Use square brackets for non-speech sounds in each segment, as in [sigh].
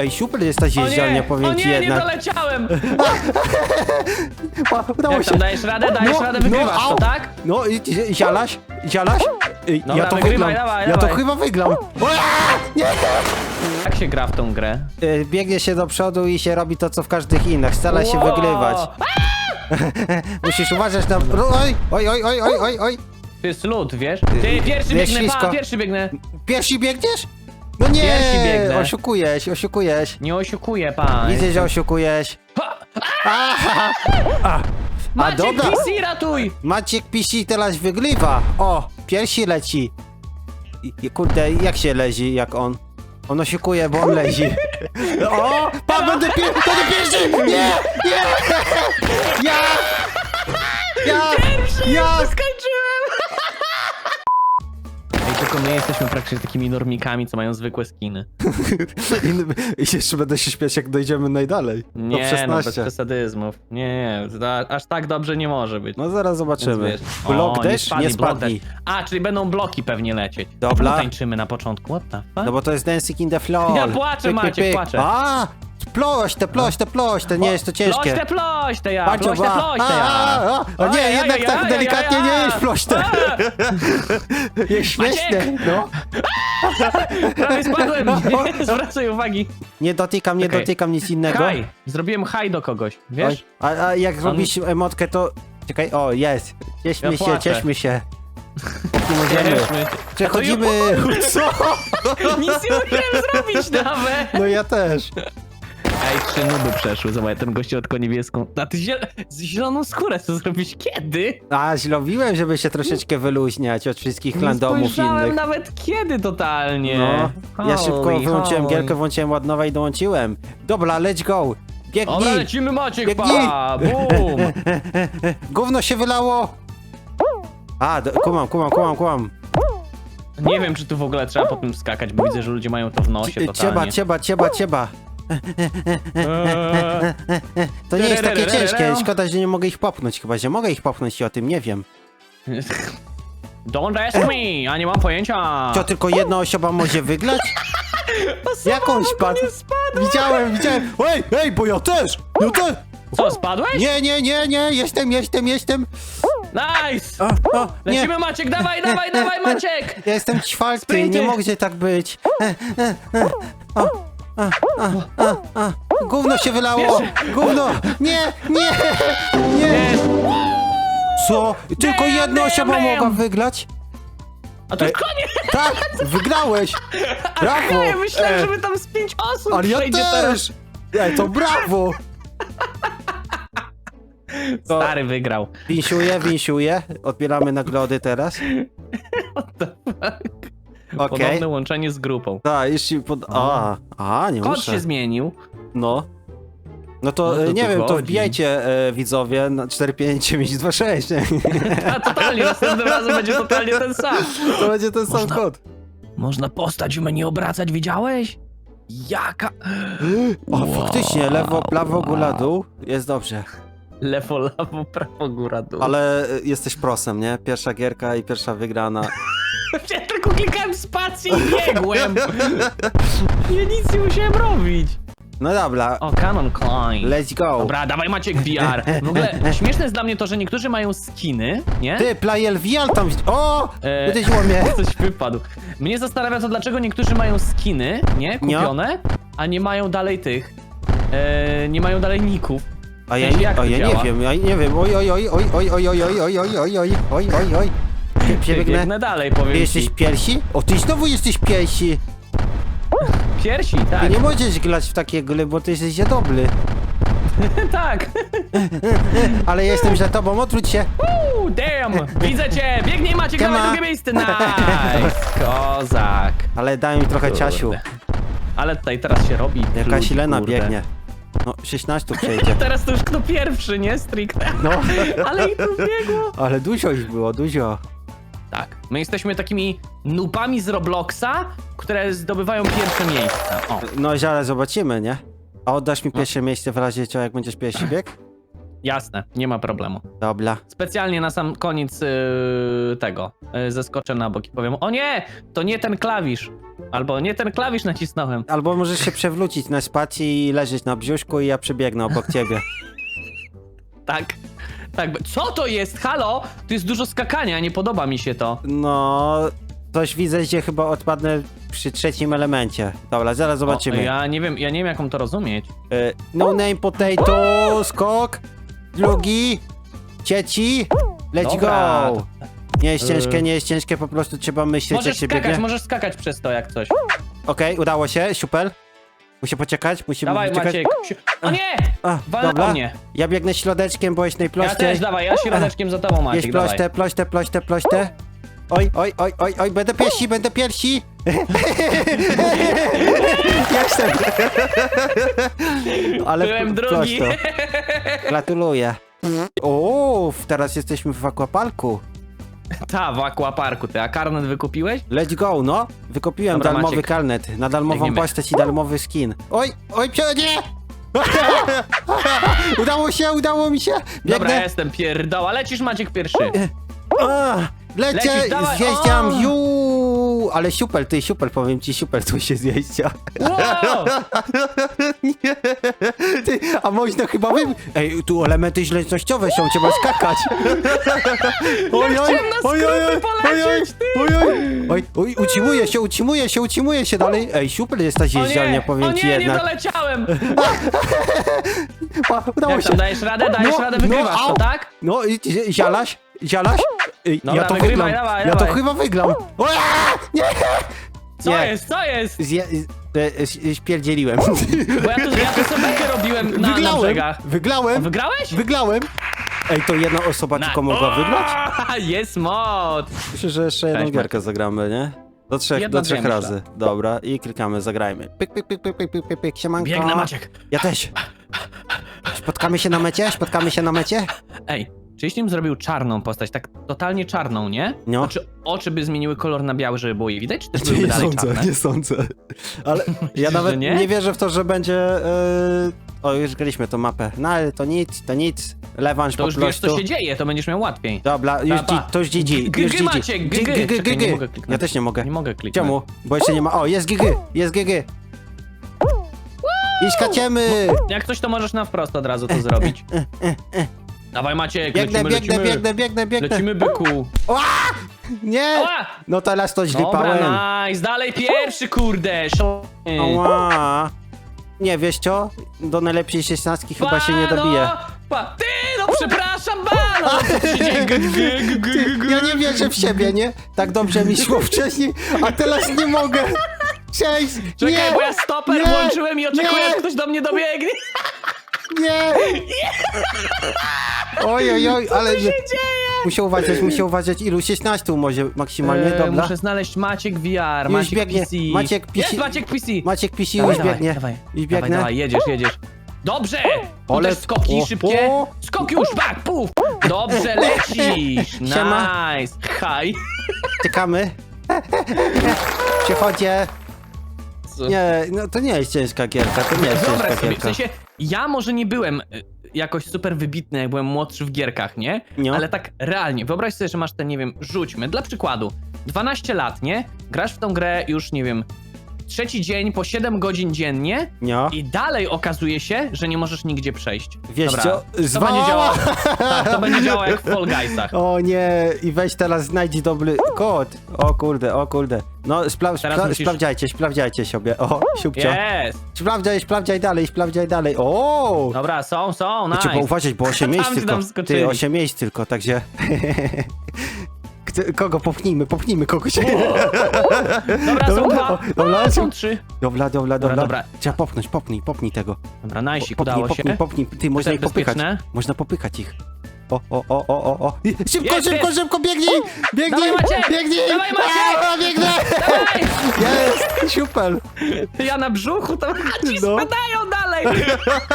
ej, super jest ta nie, powiem o ci nie, nie jednak. doleciałem! [laughs] Udało Jak się. tam dajesz radę, dajesz radę, wygrywasz au. to, tak? No, i i- zialaś, zialaś. Ej, Dobra, ja to wygrywaj, wygram. dawaj, ja to dawaj. chyba wygram. Nie! Jak się gra w tą grę? Y, Biegnie się do przodu i się robi to, co w każdych innych. Stara się Wow. wygrywać. [laughs] Musisz uważać na... Oj, oj, oj, oj, oj, oj, oj. To jest lód, wiesz? Ty, pierwszy biegnę, ślisko. pa, pierwszy biegnę. Pierwszy biegniesz? No nie! Biegnę. Oszukujesz, oszukujesz. Nie oszukuję, pan. Widzę, że oszukujesz. Aha. A, a Maciek, dobra. PC ratuj! Maciek PC teraz wygrywa. O, pierwszy leci. I, i kurde, jak się lezi, jak on? On oszukuje, bo on lezi. [laughs] O, pan będę, pier będę pierwszy! Nie, nie! Ja! Ja! Ja! Tylko my jesteśmy praktycznie takimi normikami, co mają zwykłe skiny. [laughs] I, jeszcze będę się śmiać, jak dojdziemy najdalej. Do Nie, no bez 16. przesadyzmów. Nie, nie, aż tak dobrze nie może być. No zaraz zobaczymy. Więc wiesz- Blok O, też? Nie blok spadnij. deszcz. A, czyli będą bloki pewnie lecieć. Dobra. Czemu tańczymy na początku, what the fuck? No bo to jest Dancing in the Floor. Ja płaczę, Maciek, płaczę. A! Plośte, plośte, plośte, nie jest to ciężkie. Plośte, plośte ja, Patrz, plośte, a, plośte a, ja. a, a, a nie, Ojej, jednak ojej, tak ojej, delikatnie ojej, nie ojej. jest plośte. [laughs] Jest śmieszne, no. [laughs] Prawie spadłem, nie zwracaj uwagi. Nie dotykam, nie dotykam nic innego. Haj, zrobiłem haj do kogoś, wiesz? Oj, a, a jak robisz emotkę, to... Czekaj, o, jest. Cieszmy Ja się, płaczę. cieszmy się. [laughs] Nie możemy. Cieszmy. Przechodzimy... Co? Nic nie musiałem zrobić nawet. No ja też. Ej, trzy nuby przeszły, zobacz, ten gościu tylko niebieską. A ty ziel z zieloną skórę co zrobić kiedy? A, źlowiłem, żeby się troszeczkę wyluźniać od wszystkich spojrzałem innych. nawet kiedy totalnie. No, ja szybko Holy, wyłączyłem holy. gierkę, włączyłem ładnowa i dołączyłem. Dobra, let's go. Dobra, Biegnij! lecimy Maciek, Biegnij. pa! Bum! [laughs] Gówno się wylało! A, do, kumam, kumam, kumam, kumam. Nie wiem, czy tu w ogóle trzeba po tym skakać, bo widzę, że ludzie mają to w nosie Cieba, totalnie. cieba, cieba, cieba. Eee, To nie jest takie ciężkie. Szkoda, że nie mogę ich popchnąć. Chyba, że mogę ich popchnąć i o tym nie wiem. Don't ask me, a nie mam pojęcia. Co, tylko jedna osoba może wygrać? Jakąś spadła. Widziałem, widziałem. Ej, ej, bo ja też! Ja też! Co, spadłeś? Nie, nie, nie, nie, jestem, jestem, jestem. Nice! O, o, nie. Lecimy Maciek, dawaj, dawaj, dawaj [laughs] Maciek! Ja jestem czwarty, Sprinty. nie może tak być. E, e, e. O, a, a, a, a. Gówno się wylało! Gówno! Nie, nie, nie! Co? Tylko Damn, jedna damn, osoba damn. mogła wygrać? A to już Ej. koniec! Tak, wygrałeś! Brawo! Ja myślałem, E, że my tam z pięć osób Ale ja przejdzie teraz. też! Ej, to brawo! To Stary wygrał. winsiuję, winsiuję. Odbieramy nagrody teraz. [laughs] Okej. Podobne łączenie z grupą. Tak, jeśli pod... A, a, nie Kod muszę. się zmienił. No. No to, No to e, nie wiem, to chodzi. wbijajcie e, widzowie na 45926, nie? [laughs] A totalnie, następnym razem będzie totalnie ten sam. To będzie ten sam Można- kod. Można postać w menu obracać, widziałeś? Jaka... [gasps] O, faktycznie, lewo, prawo, góra, dół, jest dobrze. Lewo, [laughs] lewo, prawo, góra, dół. Ale e, jesteś prosem, nie? Pierwsza gierka i pierwsza wygrana. [laughs] Ja tylko klikałem spację i biegłem. Ja nic nie musiałem robić. No dobra, O, Canon Klein. let's go. Dobra, dawaj Maciek VR. W ogóle śmieszne jest dla mnie to, że niektórzy mają skiny, nie? Ty, Playel VR tam... O! E, Uderzyło mnie. Coś wypadł. Mnie zastanawia to, dlaczego niektórzy mają skiny, nie? Kupione, a nie mają dalej tych. E, nie mają dalej ników. A ja, jak a ja nie działa? wiem, ja nie wiem. Oj, oj, oj, oj, oj, oj, oj, oj, oj, oj, oj, oj, oj, oj, oj. Przebiegnę. Biegnę dalej, powiem Ty jesteś ci. piersi? O, ty znowu jesteś piersi. Piersi, Ty tak. nie możesz grać w takie gry, bo ty jesteś za dobry. [laughs] tak. [laughs] Ale jestem za tobą, odwróć się. Uuu, damn! Widzę cię! Biegnij Maciek, Siema. dawaj drugie miejsce! Nice! [laughs] Kozak. Ale daj mi trochę Kurde. ciasiu. Ale tutaj teraz się robi. Jakaś ludzi, Lena kurde. biegnie. No, 16 przejdzie. Teraz to już kto pierwszy, nie? Stricte. No, Ale i tu biegło. ale dużo ich było, dużo. Tak, my jesteśmy takimi nupami z Robloxa, które zdobywają pierwsze miejsca. O, No, zaraz zobaczymy, nie? A oddasz mi pierwsze miejsce w razie co, jak będziesz pierwszy bieg? [clears throat] Jasne, nie ma problemu. Dobra. Specjalnie na sam koniec yy, tego yy, zeskoczę na bok i powiem: O nie, to nie ten klawisz. Albo nie ten klawisz nacisnąłem. Albo możesz się przewrócić na spacji i leżeć na brzuszku i ja przebiegnę obok ciebie. [laughs] Tak. Tak. Co to jest? Halo? Tu jest dużo skakania, nie podoba mi się to. No, coś widzę, gdzie chyba odpadnę przy trzecim elemencie. Dobra, zaraz zobaczymy. O, ja nie wiem, ja nie wiem jak mam to rozumieć. E, no name potato, skok, drugi, trzeci, let's Dobra. go. Nie jest ciężkie, nie jest ciężkie, po prostu trzeba myśleć, jak Możesz się skakać, biegnie. możesz skakać przez to jak coś. Okej, udało się, super. Musi poczekać, musimy Dawaj poczekać. Maciek. Si- O nie! A, dobra. mnie. Ja biegnę środeczkiem, bo jest Ja najprościej. też, dawaj, ja środeczkiem za tobą Jest Maciek, dawaj. proste, proste, proste, proste. Oj, oj, oj, oj, oj, będę piersi, będę piersi. [laughs] Jestem. Ale Byłem drugi. prosto. Gratuluję. [laughs] Uff, teraz jesteśmy w aquaparku. Ta, w aquaparku, ty, a karnet wykupiłeś? Let's go, no. Wykopiłem Dobra, darmowy Maciek. karnet na darmową Biegniemy. postać i darmowy skin. Oj, oj, prze- nie! [laughs] udało się, udało mi się. Dobra, Biegnę. jestem pierdoła, lecisz Maciek pierwszy. A, Lecie, Lecisz, dawaj, zjeździam, o! ju! Ale super, ty super, powiem ci, super tu się zjeździa. Wow! [laughs] Nie, ty, a można chyba wy... Ej, tu elementy źlecznościowe są, trzeba skakać. Oj, oj, chciałem na oj, oj, oj, skróty oj, oj, polecieć, ty! oj, oj, oj, oj, utrzymuje się, utrzymuje się, utrzymuje się dalej. Ej, super jest ta O zjeżdżalnia, nie, powiem o ci nie, nie jednak. doleciałem! A, [laughs] udało Jak się. tam, dajesz radę? Dajesz No, radę, no, wygrywasz au. to, tak? No, i zi- zialaś, zialaś. Ej, Dobra, ja to wygrywaj, wygram, dawaj, ja to dawaj. chyba wygram. O, nie! Co Nie. jest, co jest? Zje, z, e, z, spierdzieliłem. [laughs] Bo ja tu, ja tu sobie robiłem na, na wyglałem, brzegach. Wyglałem, wygrałeś? wyglałem. Ej, to jedna osoba Na- tylko mogła wygrać? [laughs] Jest moc! Myślę, że jeszcze jedną Cześć, gierkę zagramy, nie? Do trzech, do trzech razy. Dobra, i klikamy, zagrajmy. Pyk, pyk, pyk, pyk, pyk, pyk, pyk, pyk, siemanko. Biegnę Maciek. Ja też. Spotkamy się na mecie? Spotkamy się na mecie? Ej, czy jeśli bym zrobił czarną postać, tak totalnie czarną, nie? No. Znaczy oczy by zmieniły kolor na biały, żeby było je widać, czy Nie, nie dalej sądzę, czarne? nie sądzę. Ale [laughs] ja nawet nie? nie? wierzę w to, że będzie... Yy... O, już graliśmy tą mapę. No ale to nic, to nic. Lewanż To po już wiesz, co się dzieje, to będziesz miał łatwiej. Dobra, już, dzi- to już GG, GG. Maciek, G- G- G- G- Czekaj, G- nie mogę kliknąć. Ja też nie mogę. Nie mogę kliknąć. Czemu? Bo jeszcze nie ma... O, jest GG, jest GG. I skaciemy! Jak coś, to możesz na wprost od razu to zrobić. [laughs] Dawaj Maciek, Biegnę, lecimy, biegnę, lecimy. biegnę, biegnę, biegnę. Lecimy, byku. Nie! Ała! No teraz to źlipałem. Dobra, nice, dalej pierwszy, kurde. szalony. Ała. Nie, wiesz co? Do najlepszej szesnastki chyba się nie Bano! dobije. Pa, ty, no przepraszam, bano! Co się dzieje? G- g- g- g- Ty, g- ja nie wierzę w siebie, nie? Tak dobrze mi szło wcześniej, a teraz nie mogę. Cześć! Czekaj, nie, bo ja stoper nie, włączyłem i oczekuję, nie. aż ktoś do mnie dobiegnie. Nie! Oj, oj, oj, ale... Co się dzieje? Muszę uważać, muszę uważać. Ilu? 16 może maksymalnie, Eee, dobra? muszę znaleźć Maciek VR, Już Maciek biegnie. PC. Maciek PC. Jest Maciek PC. Maciek PC Dawaj, już dawaj, biegnie. Dawaj, Już dawaj, biegnę. dawaj, jedziesz, jedziesz. Dobrze! Ale- skoki o, szybkie. o. Skok już, bak, puf! Dobrze, [laughs] lecisz! [laughs] Siema. Nice! Haj! Czekamy. [laughs] Nie, no to nie jest ciężka gierka, to nie jest Wyobraź ciężka sobie, w gierka. sensie, ja może nie byłem y, jakoś super wybitny, jak byłem młodszy w gierkach, nie? No. Ale tak realnie, wyobraź sobie, że masz ten, nie wiem, rzućmy, dla przykładu, 12 lat, nie? Grasz w tą grę już, nie wiem, trzeci dzień po 7 godzin dziennie No. i dalej okazuje się, że nie możesz nigdzie przejść. Wiesz Dobra, co? To będzie Zwała! działało, tak, to będzie działało jak w Fall [laughs] Guysach. O nie, i weź teraz znajdź dobry kod. O kurde, o kurde. No, spra Teraz spra musisz- sprawdzajcie, sprawdzajcie sobie. O, siupcio. Jest! Sprawdzaj, sprawdzaj dalej, sprawdzaj dalej. O! Dobra, są, są, Trzeba nice. uważać, bo 8 [laughs] miejsc Tam ci tylko. skoczyli. Ty, 8 miejsc tylko, także... [laughs] Kogo popchnijmy, popchnijmy kogoś. Dobra, są dwa, dobra, A, są- trzy. Dobra, dobra, dobra. dobra. Trzeba popchnąć, popchnij, popchnij tego. Dobra, najsik, popchnij, udało popchnij, się. popchnij. Ty, można ich popychać. bezpieczne? Można popychać ich. O, o, o, o, o, o. Szybko, Jest, szybko, jest. szybko, biegnij! Biegnij! Dawaj, Maciek! Biegnij! Dawaj, Maciek! A, biegnę! Dawaj! Jest! Super! Ja na brzuchu, to a ci No. spadają dalej!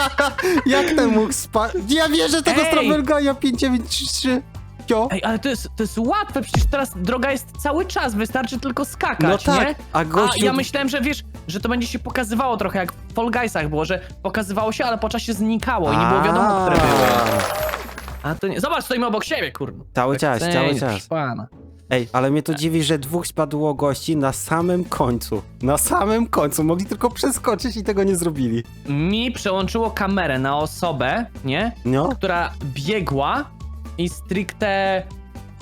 [laughs] Jak ten mógł spać? Ja wierzę tego Ej! Strawelgaja 5933. Ej, ale to jest, to jest łatwe, przecież teraz droga jest cały czas, wystarczy tylko skakać, No tak, nie? a gościu- ja myślałem, że wiesz, że to będzie się pokazywało trochę jak w Fall Guysach było, że pokazywało się, ale po czasie znikało i nie było wiadomo, które były. A to nie... Zobacz, stoimy obok siebie, kurde. Cały czas, cały Cenić, czas. proszę Pana. Ej, ale mnie to dziwi, że dwóch spadło gości na samym końcu. Na samym końcu. Mogli tylko przeskoczyć i tego nie zrobili. Mi przełączyło kamerę na osobę, nie? No? Która biegła i stricte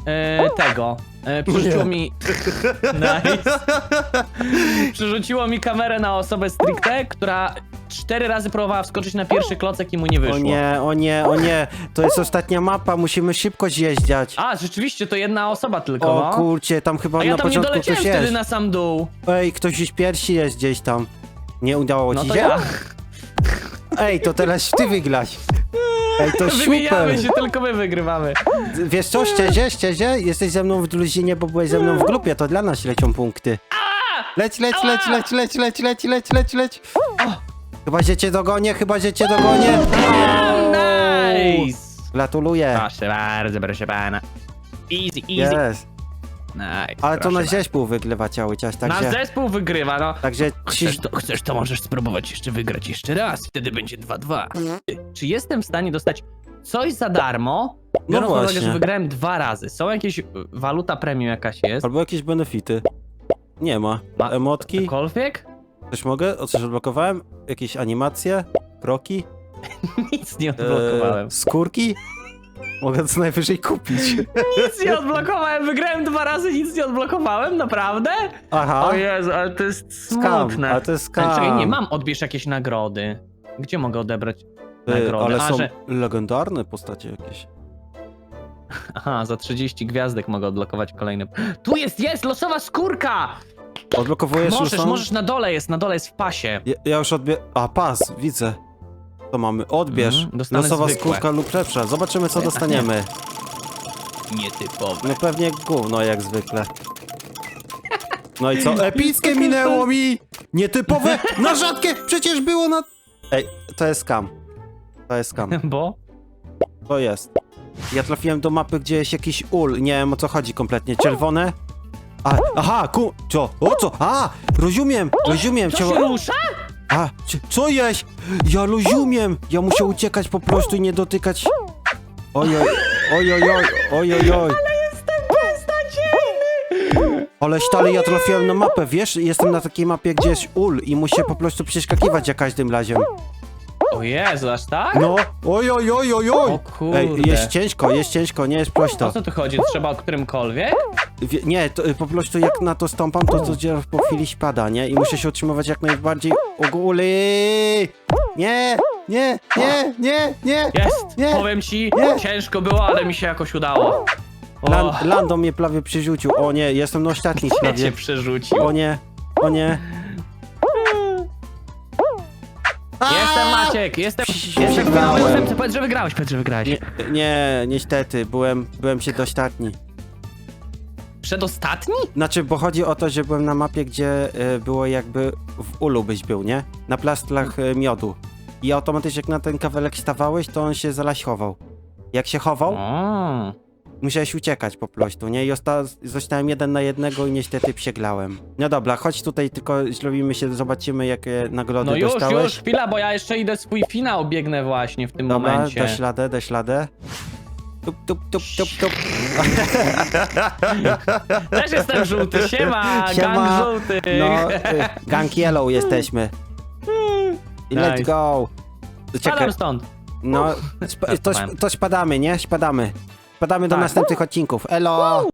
e, tego. E, przerzuciło mi. Nice. [laughs] Przerzuciło mi kamerę na osobę stricte, która cztery razy próbowała wskoczyć na pierwszy klocek i mu nie wyszło. O nie, o nie, o nie. To jest ostatnia mapa, musimy szybko zjeździać. A, rzeczywiście, to jedna osoba tylko. O no. kurcie, tam chyba A ja na tam nie początku doleciałem ktoś wtedy jest. na sam dół. Ej, ktoś już pierwszy jest gdzieś tam. Nie udało No ci to się? ja. Ej, to teraz ty wygraś. Ej, to [laughs] Wymieniamy super. się, tylko my wygrywamy. Wiesz co, szczerze, szczerze, jesteś ze mną w drużynie, bo byłeś ze mną w grupie, to dla nas lecią punkty. Leć, leć, leć, leć, leć, leć, leć, leć, leć, leć. Chyba, że cię dogonię, chyba, że cię dogonię. Nice! Gratuluję. Proszę bardzo, proszę pana. Easy, easy. Jest. Ale to proszę na bardzo. zespół wygrywa cały czas, Nasz także... zespół wygrywa, no. Także Chcesz to, chcesz to możesz spróbować jeszcze wygrać jeszcze raz, wtedy będzie 2-2. Czy jestem w stanie dostać coś za darmo, biorąc pod uwagę, właśnie. że wygrałem dwa razy? Są jakieś y, waluta premium jakaś jest? Albo jakieś benefity. Nie ma. Ma- Emotki? Cokolwiek? Coś mogę? O coś odblokowałem? Jakieś animacje? Kroki? [laughs] Nic nie odblokowałem. Eee, skórki? Mogę co najwyżej kupić. [laughs] Nic nie odblokowałem, wygrałem dwa razy, nic nie odblokowałem, naprawdę? Aha. O Jezu, ale to jest Skam, smutne. ale to jest skam. Czekaj, nie mam, odbierz jakieś nagrody. Gdzie mogę odebrać Ty, nagrody? ale A, są że... legendarne postacie jakieś. [laughs] Aha, za 30 gwiazdek mogę odblokować kolejny. Tu jest, jest, losowa skórka! Odblokowujesz Możesz, już są? możesz, na dole jest, na dole jest w pasie. Ja, ja już odbie... A, pas, widzę. To mamy. Odbierz. Mhm, dostanę Losowa zwykłe. skórka lub lepsza. Zobaczymy, co dostaniemy. Nietypowe. No pewnie gówno, jak zwykle. No i co? [laughs] Epickie minęło mi! Nietypowe! Na rzadkie! Przecież było na... Ej, to jest skam. To jest skam. [laughs] Bo? To jest. Ja trafiłem do mapy, gdzie jest jakiś ul. Nie wiem o co chodzi kompletnie. Czerwone? A, aha, ku... Co? O co? A! Rozumiem! Rozumiem! To się rusza? A! c- Co jest? Ja rozumiem! Ja muszę uciekać po prostu i nie dotykać... Ojoj, ojojoj, ojojoj. Ale stary, ja trafiłem na mapę, wiesz? Jestem na takiej mapie, gdzie jest ul i muszę po prostu przeskakiwać za każdym razem. O Jezu, aż tak? No, ojoj, oj, oj, oj. O kurde. Ej, jest ciężko, jest ciężko, nie jest O prosto. co tu chodzi? Trzeba o którymkolwiek? Wie, nie, to, po prostu jak na to stąpam, to to dzieło po chwili spada, nie? I muszę się utrzymywać jak najbardziej u góry. Nie, nie, nie, nie, nie. Jest! Nie. Powiem ci, Nie. ciężko było, ale mi się jakoś udało. O, Lan, Lando mnie prawie przerzucił. O nie, jestem na ostatni ja cię prawie. przerzucił. O nie, o nie. [laughs] Jestem Maciek, jestem, jestem Przegrałem. następcą. Powiedz, że wygrałeś, powiedz, że wygrałeś. Nie, nie, niestety, byłem, byłem się dostatni. Przedostatni? Znaczy, bo chodzi o to, że byłem na mapie, gdzie y, było jakby w ulu byś był, nie? Na plastlach y, miodu. I automatycznie jak na ten kawałek stawałeś, to on się zaraz chował. Jak się chował, O, musiałeś uciekać po prostu, nie? I osta- zostałem jeden na jednego i niestety przeglałem. No dobra, chodź tutaj, tylko zrobimy się, zobaczymy jakie nagrody no już, dostałeś. już, chwila, bo ja jeszcze idę swój finał biegnę właśnie w tym Dobra, momencie. dasz radę. Tup, tup, tup, tup, tup. [laughs] Też jestem żółty, siema, gang żółty. No, y, gang yellow jesteśmy. I let's Nice. go. Spadam stąd. no, sp- to, Żartowałem. to spadamy, nie? Spadamy. Spadamy do Tak. następnych odcinków. Elo!